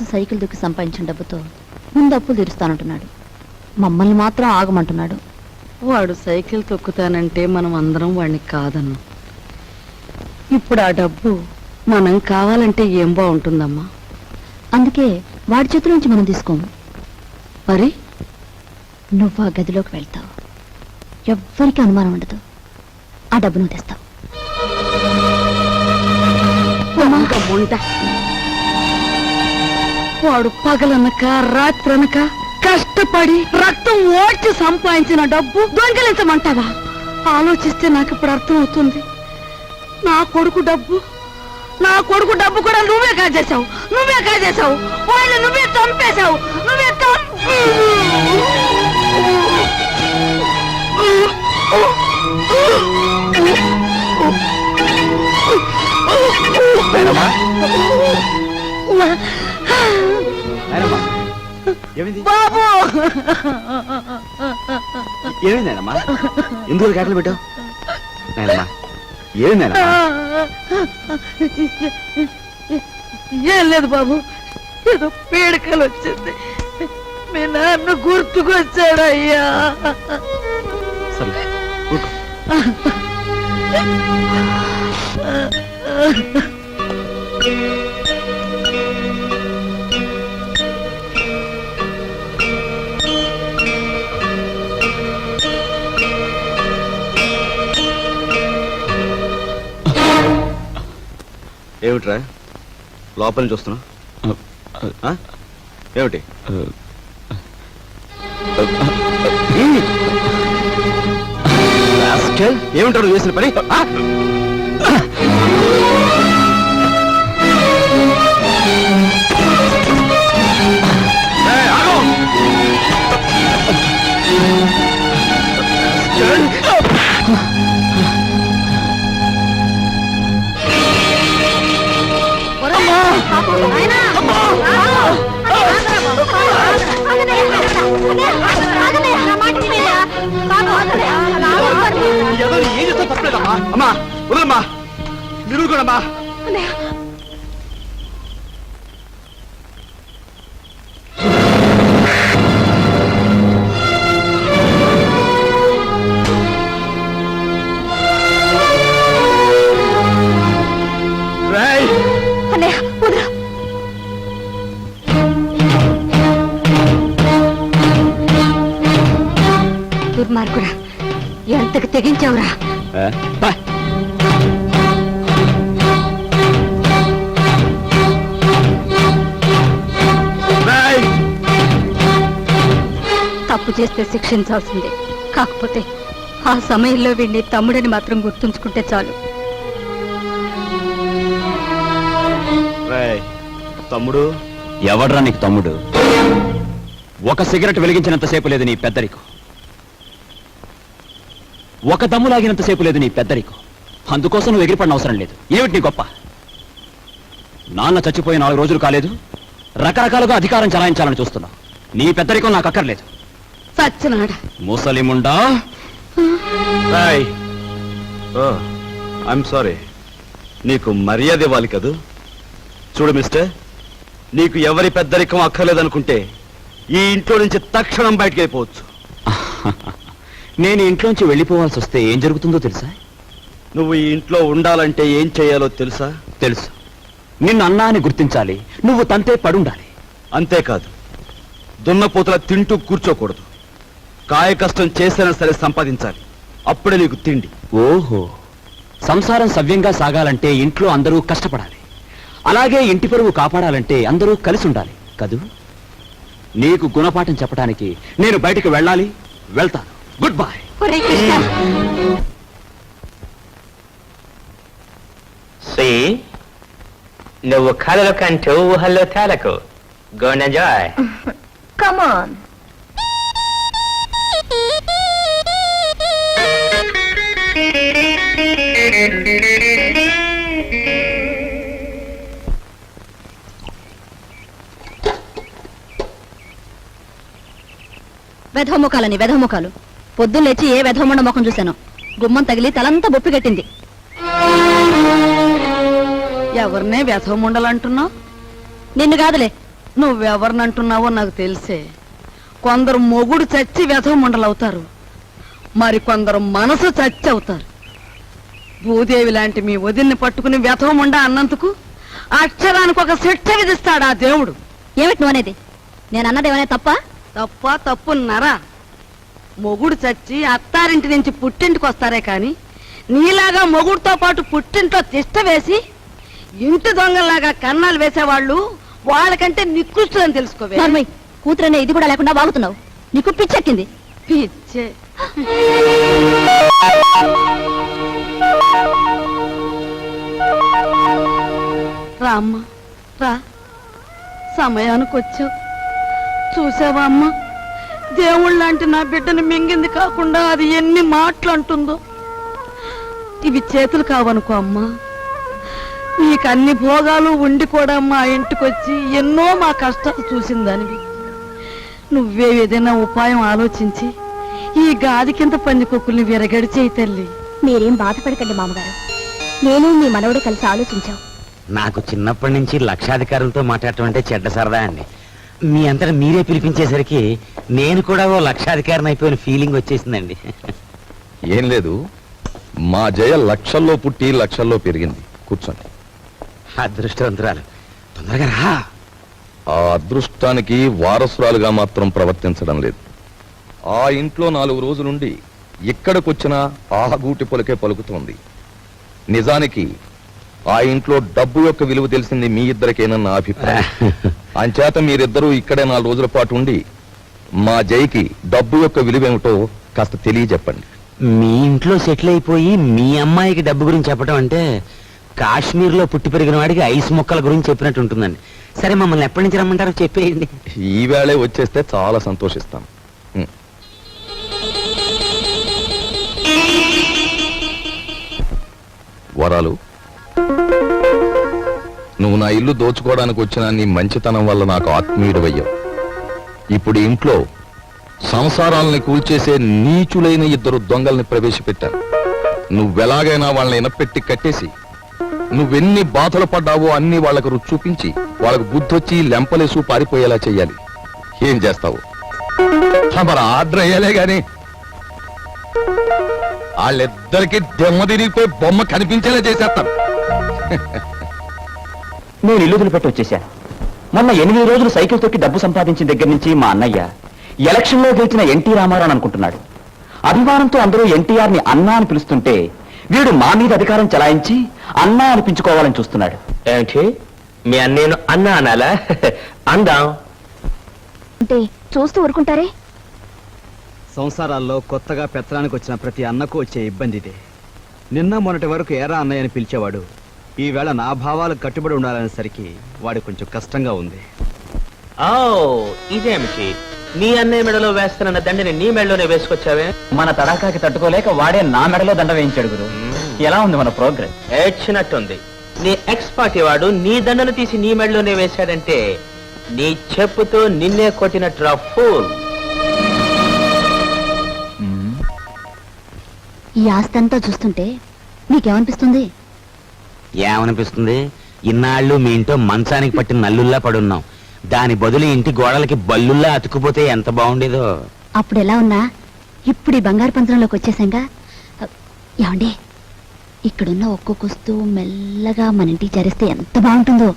కోసం సైకిల్ దుక్కి సంపాదించిన డబ్బుతో ముందు అప్పులు తీరుస్తానంటున్నాడు. మమ్మల్ని మాత్రం ఆగమంటున్నాడు. వాడు సైకిల్ తొక్కుతానంటే మనం అందరం వాడిని కాదన్నాం. ఇప్పుడు ఆ డబ్బు మనం కావాలంటే ఏం బాగుంటుందమ్మా? అందుకే వాడి చేతుల నుంచి మనం తీసుకోము. మరి? నువ్వు ఆ గదిలోకి వెళ్తావు. ఎవ్వరికీ అనుమానం ఉండదు. ఆ డబ్బు నువ్వు తెస్తావు. వాడు పగలనక రాత్రనక కష్టపడి రక్తం ఓడ్చి సంపాదించిన డబ్బు దొంగిలించమంటావా? ఆలోచిస్తే నాకు ఇప్పుడు అర్థమవుతుంది. నా కొడుకు డబ్బు నా కొడుకు డబ్బు కూడా నువ్వే కాజేశావు. నువ్వే కాజేశావు. వాళ్ళు నువ్వే చంపేశావు. నువ్వే నాయనమ్మా. ఏమైంది? బాబు! ఏమైంది నాయనమ్మా? ఎందుకు కేకలు పెట్టావు? నాయనమ్మా ఏమైంది నాయనమ్మా? ఏం లేదు బాబు ఏదో పీడకలు వచ్చింది. మీ నాన్న గుర్తుకొచ్చాడయ్యా. సర్లే ఊరుకో. ఏమిట్రా? లోపల ఆ? ఏమిటి? ఏమిటారు నువ్వు చేసిన పని? ఆ? తప్పలేదమ్మా అమ్మా వదలమ్మా మీరు కూడా అమ్మా రేయ్. దుర్మార్గుడా ఎంతకు తెగించావురా? బా. రేయ్! తప్పు చేస్తే శిక్షించాల్సిందే. కాకపోతే ఆ సమయంలో వీడిని తమ్ముడని మాత్రం గుర్తుంచుకుంటే చాలు. తమ్ముడు? ఎవడ్రా నీకు తమ్ముడు? ఒక సిగరెట్ వెలిగించినంతసేపు లేదు నీ పెద్దరికం ఒక దమ్ము లాగినంతసేపు లేదు నీ పెద్దరికం. అందుకోసం నువ్వు ఎగిరిపడిన అవసరం లేదు. ఏమిటి నీ గొప్ప? నాన్న చచ్చిపోయి నాలుగు రోజులు కాలేదు. రకరకాలుగా అధికారం చలాయించాలని చూస్తున్నావు. నీ పెద్దరికం నాకు అక్కర్లేదు. ముసలిముండా? రేయ్ ఐఎమ్ సారీ నీకు మర్యాద ఇవ్వాలి కదూ? చూడు మిస్టర్ నీకు ఎవరి పెద్దరికం అక్కర్లేదనుకుంటే ఈ ఇంట్లో నుంచి తక్షణం బయటకు వెళ్ళిపోవచ్చు. నేను ఇంట్లోంచి వెళ్ళిపోవాల్సి వస్తే ఏం జరుగుతుందో తెలుసా? నువ్వు ఈ ఇంట్లో ఉండాలంటే ఏం చేయాలో తెలుసా? తెలుసు. నిన్ను అన్నా అని గుర్తించాలి నువ్వు తంతే పడుండాలి. అంతేకాదు దున్నపోతుల తింటూ కూర్చోకూడదు. కాయ కష్టం చేసైనా సరే సంపాదించాలి అప్పుడే నీకు తిండి. ఓహో సంసారం సవ్యంగా సాగాలంటే ఇంట్లో అందరూ కష్టపడాలి. అలాగే ఇంటి పరువు కాపాడాలంటే అందరూ కలిసి ఉండాలి కదూ? నీకు గుణపాఠం చెప్పడానికి నేను బయటికి వెళ్ళాలి వెళ్తాను. గుడ్ బై సి నువ్వు కలలు కంటూ ఊహల్లో తేలకు. గోన్ ఎంజాయ్ కమాన్ వెధముఖాలని వెధముఖాలు పొద్దున్న లేచి ఏ వెధమండ ముఖం చూశాను. గుమ్మం తగిలి తలంతా బొప్పి కట్టింది. ఎవరినే వ్యసముండాలంటున్నావు నిన్ను కాదులే. నువ్వెవరినంటున్నావో నాకు తెలిసే. కొందరు మొగుడు చచ్చి వ్యధమండలవుతారు మరి కొందరు మనసు చచ్చి అవుతారు. భూదేవి లాంటి మీ వదిలిని పట్టుకుని వ్యధమండ అన్నందుకు అక్షరానికి ఒక శిక్ష విధిస్తాడు ఆ దేవుడు? ఏమిటి నువ్వు అనేది? నేను అన్నదేమనే తప్ప? తప్ప తప్పున్నారా? మొగుడు చచ్చి అత్తారింటి నుంచి పుట్టింటికి వస్తారే కాని నీలాగా మొగుడుతో పాటు పుట్టింట్లో తిష్ట వేసి ఇంటి దొంగలాగా కన్నాలు వేసేవాళ్ళు వాళ్ళకంటే నికృష్టులని తెలుసుకోవే. నార్మల్ కూతురనే ఇది కూడా లేకుండా వాగుతున్నావు. నీకు పిచ్చెక్కింది. పిచ్చే. రా అమ్మా రా. సమయానికి వచ్చావు. చూసావా అమ్మా? దేవుళ్ళంటి నా బిడ్డని మింగింది కాకుండా అది ఎన్ని మాటలు అంటుందో ఇవి చేతులు కావనుకో అమ్మా. నీకు అన్ని భోగాలు ఉండి కూడా మా ఇంటికొచ్చి ఎన్నో మా కష్టాలు చూసిందానివి. నువ్వే ఏదైనా ఉపాయం ఆలోచించి ఈ గాది కింద పందికొక్కుల్ని విరగడి చేయి తల్లి. మీరేం బాధపడకండి మామగారు. నేను మీ మనవడు కలిసి ఆలోచించాం. నాకు చిన్నప్పటి నుంచి లక్షాధికారులతో మాట్లాడటం అంటే చెడ్డ సరదా అండి. మీ అంతటా మీరే పిలిపించేసరికి నేను కూడా ఓ లక్షాధికారిని అయిపోయిన ఫీలింగ్ వచ్చేసిందండి. ఏం లేదు. మా జయ లక్షల్లో పుట్టి లక్షల్లో పెరిగింది. కూర్చోండి. అదృష్టవంతురాలు. తొందరగా రా. ఆ అదృష్టానికి వారసురాలుగా మాత్రం ప్రవర్తించడం లేదు. ఆ ఇంట్లో నాలుగు రోజులుండి ఇక్కడికొచ్చినా ఆ గూటి పొలకే పలుకుతోంది. నిజానికి ఆ ఇంట్లో డబ్బు యొక్క విలువ తెలిసింది మీ ఇద్దరికేనన్న అభిప్రాయం. అంచేత మీరిద్దరూ ఇక్కడే నాలుగు రోజుల పాటు ఉండి మా జైకి డబ్బు యొక్క విలువేమిటో కాస్త తెలియజెప్పండి. మీ ఇంట్లో సెటిల్ అయిపోయి మీ అమ్మాయికి డబ్బు గురించి చెప్పడం అంటే కాశ్మీర్లో పుట్టి పెరిగిన వాడికి ఐస్ మొక్కల గురించి చెప్పినట్టు ఉంటుందండి. సరే మమ్మల్ని ఎప్పటి నుంచి రమ్మంటారో చెప్పేయండి. ఈవేళే వచ్చేస్తే చాలా సంతోషిస్తాం. వరాలు. నువ్వు నా ఇల్లు దోచుకోవడానికి వచ్చిన నీ మంచితనం వల్ల నాకు ఆత్మీయుడవయ్యావు. ఇప్పుడు ఇంట్లో సంసారాలని కూల్చేసే నీచులైన ఇద్దరు దొంగల్ని ప్రవేశపెట్టారు. నువ్వెలాగైనా వాళ్ళని ఇనపెట్టి కట్టేసి నువ్వెన్ని బాధలు పడ్డావో అన్ని వాళ్ళకు రుచి చూపించి వాళ్ళకు బుద్ధొచ్చి లెంపలేసు పారిపోయేలా చెయ్యాలి. ఏం చేస్తావు? మరి ఆర్డర్ అయ్యాలే గాని వాళ్ళిద్దరికి దెమ్మ తిరిగిపోయి బొమ్మ కనిపించేలా చేసేస్తాను నేను ఇల్లు వదిలిపెట్టి వచ్చేశాను. మొన్న ఎనిమిది రోజులు సైకిల్ తొక్కి డబ్బు సంపాదించిన దగ్గర నుంచి మా అన్నయ్య ఎలక్షన్లో గెలిచిన ఎన్టీ రామారావు అని అనుకుంటున్నాడు. అభిమానంతో అందరూ ఎన్టీఆర్ని అన్నా అని పిలుస్తుంటే వీడు మా మీద అధికారం చలాయించి అన్నా అనిపించుకోవాలని చూస్తున్నాడు. ఏమిటి మీ అన్నేను అన్న అనాలా? అందాం. అంటే చూస్తూ ఊరుకుంటారే? సంసారాల్లో కొత్తగా పెత్తనానికి వచ్చిన ప్రతి అన్నకు వచ్చే ఇబ్బంది ఇదే. నిన్న మొన్నటి వరకు ఏరా అన్నయ్య అని పిలిచేవాడు ఈవేళ నా భావాలకు కట్టుబడి ఉండాలనేసరికి వాడి కొంచెం కష్టంగా ఉంది. ఓ ఇదేమిటి నీ అన్నయ్య మెడలో వేస్తానన్న దండని నీ మెడలోనే వేసుకొచ్చావే? మన తడాకాకి తట్టుకోలేక వాడే నా మెడలో దండ వేయించాడు గురు. ఎలా ఉంది మన ప్రోగ్రెస్? ఏడ్చినట్టుంది. నీ ఎక్స్ పార్టీ వాడు నీ దండను తీసి నీ మెడలోనే వేశాడంటే నీ చెప్పుతో నిన్నే కొట్టినట్టు ఫూల్. ఈ ఆస్తి అంతా చూస్తుంటే నీకేమనిపిస్తుంది? ఏమనిపిస్తుంది? ఇన్నాళ్ళు మీ ఇంట్లో మంచానికి పట్టిన నల్లుల్లా పడున్నాం. దాని బదులు ఇంటి గోడలకి బల్లుల్లా అతుకుపోతే ఎంత బాగుండేదో. అప్పుడు ఎలా ఉన్నా? ఇప్పుడు ఈ బంగారు పంచంలోకి వచ్చేసాంగా. ఏమండి ఇక్కడున్న ఒక్కొక్క వస్తువు మెల్లగా మన ఇంటికి చేరిస్తే ఎంత బాగుంటుందో.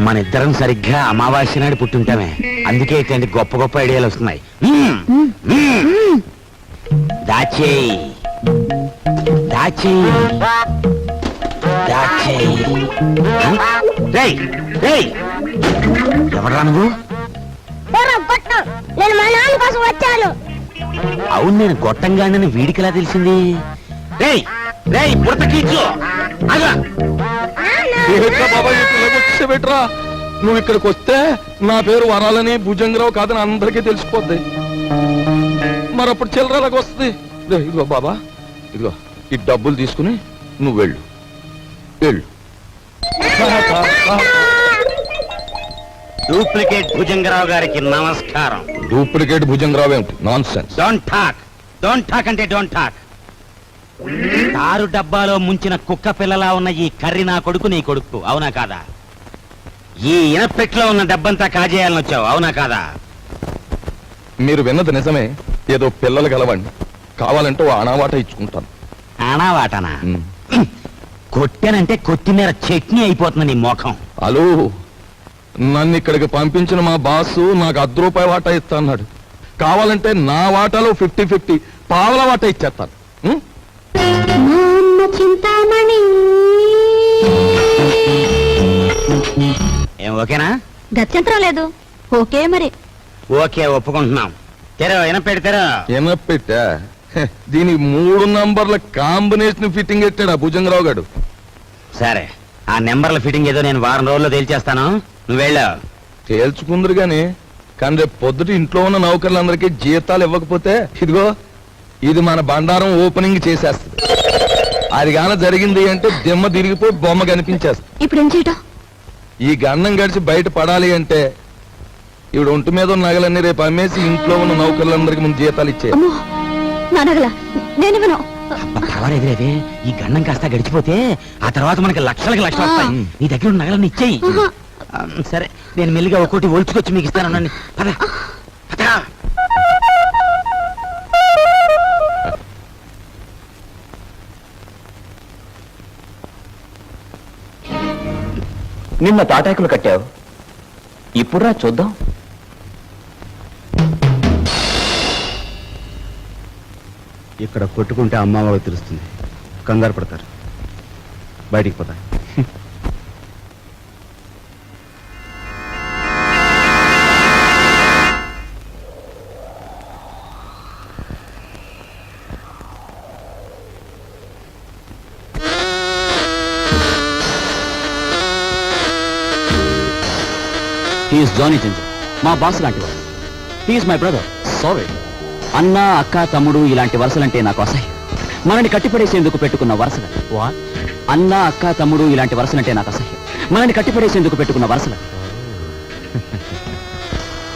మన ఇద్దరం సరిగ్గా అమావాస్య నాడు పుట్టుంటామే. అందుకే ఇట్లాంటి గొప్ప గొప్ప ఐడియాలు వస్తున్నాయి. దాచేయ్. దాచేయ్. ఎవడ్రా నువ్వు? నేను మా నాన్న కోసం వచ్చాను. అవును నేను గొట్టంగానని వీడికిలా తెలిసింది? రేయ్ రేయ్ కీచు. ఆగా. నువ్వు ఇక్కడికి వస్తే నా పేరు వరాలని భుజంగరావు కాదని అందరికీ తెలిసిపోద్ది. మరి అప్పుడు చిల్లరలాగా వస్తుంది. ఇదిగో బాబా ఇదిగో ఈ డబ్బులు తీసుకుని నువ్వు వెళ్ళు. వెళ్ళు డూప్లికేట్ భుజంగరావు గారికి నమస్కారం. డూప్లికేట్ భుజంగరావు ఏమిటి? Nonsense don't talk don't talk అంటే డోంట్ టాక్ తారు డబ్బాలో ముంచిన కుక్క పిల్లలా ఉన్న ఈ కర్రి నా కొడుకు నీ కొడుకు. అవునా కాదా? ఈ ఇనపెట్లో ఉన్న డబ్బంతా కాజేయాలని వచ్చావు. అవునా కాదా? మీరు విన్నది నిజమే. ఏదో పిల్లలు గలవండి కావాలంటే ఓ అనావాట ఇచ్చుకుంటాను. ఆనా వాటనా. కొట్టానంటే కొత్తిమీర చట్నీ అయిపోతుంది నీ ముఖం. హలో నన్ను ఇక్కడికి పంపించిన మా బాసు నాకు అర్ధ రూపాయి వాటా ఇస్తా అన్నాడు కావాలంటే నా వాటాలో ఫిఫ్టీ ఫిఫ్టీ పావల వాటా ఇచ్చేస్తాను. ఉం? చింతామణి. ఏం ఓకేనా? గత్యంతరం లేదు. ఓకే మరి. ఓకే ఒప్పుకుంటున్నాం. తెరో ఇనపెట్టి తెరో. ఎనపెట్టా హె, దీనికి మూడు నంబర్ల కాంబినేషన్ ఫిట్టింగ్ పెట్టాడు ఆ భుజంగరావు గారు? సరే ఆ నెంబర్ల ఫిట్టింగ్ ఏదో నేను వారం రోజుల్లో తేల్చేస్తాను. నువ్వు వెళ్ళావు తేల్చుకుందరు గాని కానీ రేపు పొద్దుట ఇంట్లో ఉన్న నౌకర్లందరికీ జీతాలు ఇవ్వకపోతే ఇదిగో ఇది మన బండారం ఓపెనింగ్ చేసేస్తుంది. అది గాన జరిగింది అంటే దిమ్మ తిరిగిపోయి బొమ్మ కనిపించేస్తుంది. ఇప్పుడు ఏం చేయటం? ఈ గన్నం గడిచి బయట పడాలి అంటే ఇప్పుడు ఒంటి మీద ఉన్న నగలన్నీ రేపు అమ్మేసి ఇంట్లో ఉన్న నౌకర్లందరికీ ముందు జీతాలు ఇచ్చే అమ్మో నా నగల నేనివ్వను. అబ్బా, పర్వాలేదు లేదే ఈ గండం కాస్త గడిచిపోతే ఆ తర్వాత మనకి లక్షలకి లక్షలు వస్తాయి. నీ దగ్గర ఉన్న నగలను ఇచ్చేయి. సరే నేను మెల్లిగా ఒక్కోటి ఒలుచుకొచ్చి మీకు ఇస్తాను. పద. పద. నిన్న తాటాకులు కట్టావు. ఇప్పుడురా చూద్దాం. ఇక్కడ కొట్టుకుంటే అమ్మ వాళ్ళకి తెలుస్తుంది. కంగారు పడతారు. బయటికి పోతా. హీఈస్ జానీ జింజర్ మా బాస్ లాంటి వాడు. హీఈస్ మై బ్రదర్ సారీ అన్న అక్క తమ్ముడు ఇలాంటి వరుసలంటే నాకు అసహ్యం. మనని కట్టిపడేసేందుకు పెట్టుకున్న వరుసలు. అన్న అక్క తమ్ముడు ఇలాంటి వరుసలంటే నాకు అసహ్యం. మనని కట్టిపడేసేందుకు పెట్టుకున్న వరుసలు.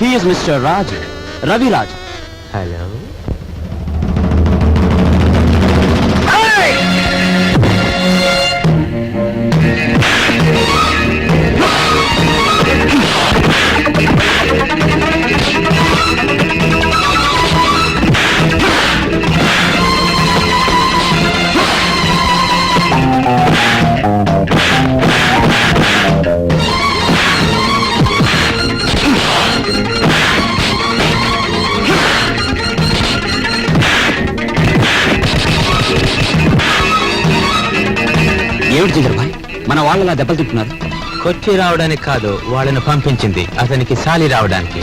He's mister Raj Ravi Raj hello వాళ్ళలా దెబ్బలు తింటున్నారు? కొచ్చి రావడానికి కాదు వాళ్ళని పంపించింది. అతనికి సాలి రావడానికి.